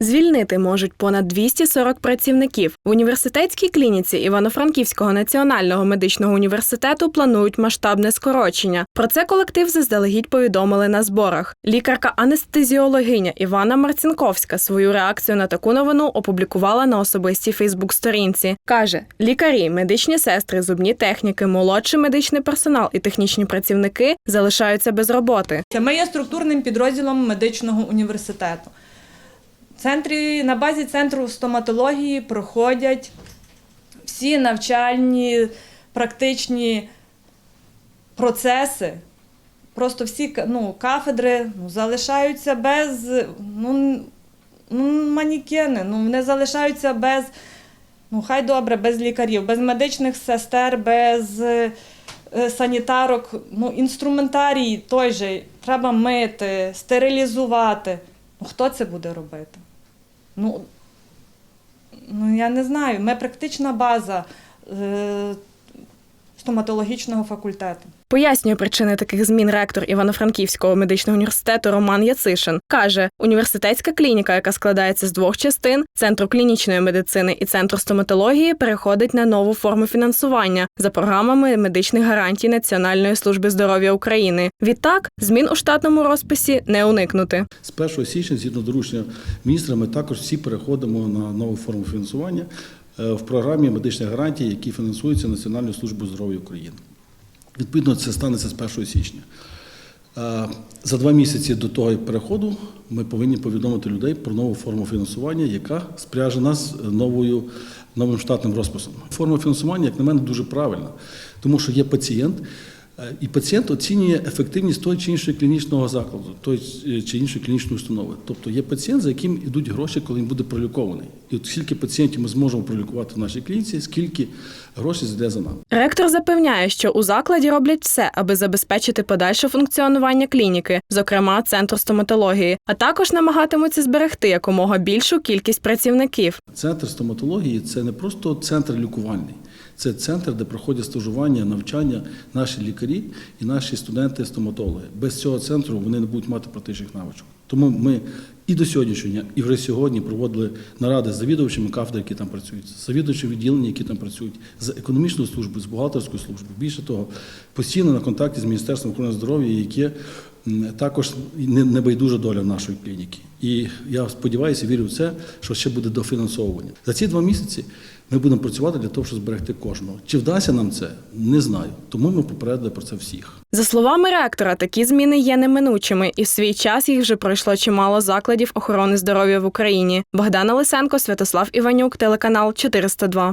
Звільнити можуть понад 240 працівників. В університетській клініці Івано-Франківського національного медичного університету планують масштабне скорочення. Про це колектив заздалегідь повідомили на зборах. Лікарка-анестезіологиня Івана Марцинковська свою реакцію на таку новину опублікувала на особистій Фейсбук-сторінці. каже: лікарі, медичні сестри, зубні техніки, молодший медичний персонал і технічні працівники залишаються без роботи. Ми є структурним підрозділом медичного університету. Центрі, на базі центру стоматології проходять всі навчальні, практичні процеси. Просто всі ну, кафедри ну, залишаються без ну, ну, манікени, ну, вони залишаються без, ну хай добре, без лікарів, без медичних сестер, без е, санітарок, ну, інструментарій той же треба мити, стерилізувати. Ну, хто це буде робити? Ну, ну я не знаю. Ми практична база е, стоматологічного факультету. Пояснює причини таких змін ректор Івано-Франківського медичного університету Роман Яцишин. Каже, університетська клініка, яка складається з двох частин центру клінічної медицини і центру стоматології, переходить на нову форму фінансування за програмами медичних гарантій Національної служби здоров'я України. Відтак, змін у штатному розписі не уникнути. З 1 січня, згідно доручення міністра, ми також всі переходимо на нову форму фінансування е, в програмі медичних гарантій, які фінансуються Національною службою здоров'я України. Відповідно, це станеться з 1 січня. Е, За два місяці до того переходу ми повинні повідомити людей про нову форму фінансування, яка спряжена з новою новим штатним розписом. Форма фінансування, як на мене, дуже правильна, тому що є пацієнт, е, і пацієнт оцінює ефективність того чи іншого клінічного закладу, тої е, чи іншої клінічної установи. Тобто є пацієнт, за яким йдуть гроші, коли він буде пролікований. І от скільки пацієнтів ми зможемо пролікувати в нашій клініці, скільки грошей зайде за нами. Ректор запевняє, що у закладі роблять все, аби забезпечити подальше функціонування клініки, зокрема центру стоматології, а також намагатимуться зберегти якомога більшу кількість працівників. Центр стоматології це не просто центр лікувальний, це центр, де проходять стажування, навчання наші лікарі і наші студенти-стоматологи. Без цього центру вони не будуть мати практичних навичок. Тому ми і до сьогоднішнього дня, і вже сьогодні проводили наради з завідувачами кафедр, які там працюють, з завідувачами відділення, які там працюють, з економічною службою, з бухгалтерською службою. Більше того, постійно на контакті з Міністерством охорони здоров'я, яке також не, не байдужа доля нашої клініки. І я сподіваюся, вірю в це, що ще буде дофінансовування. За ці два місяці ми будемо працювати для того, щоб зберегти кожного. Чи вдасться нам це? Не знаю. Тому ми попередили про це всіх. За словами ректора, такі зміни є неминучими, і в свій час їх вже пройшло чимало закладів охорони здоров'я в Україні. Богдана Лисенко, Святослав Іванюк, телеканал 402.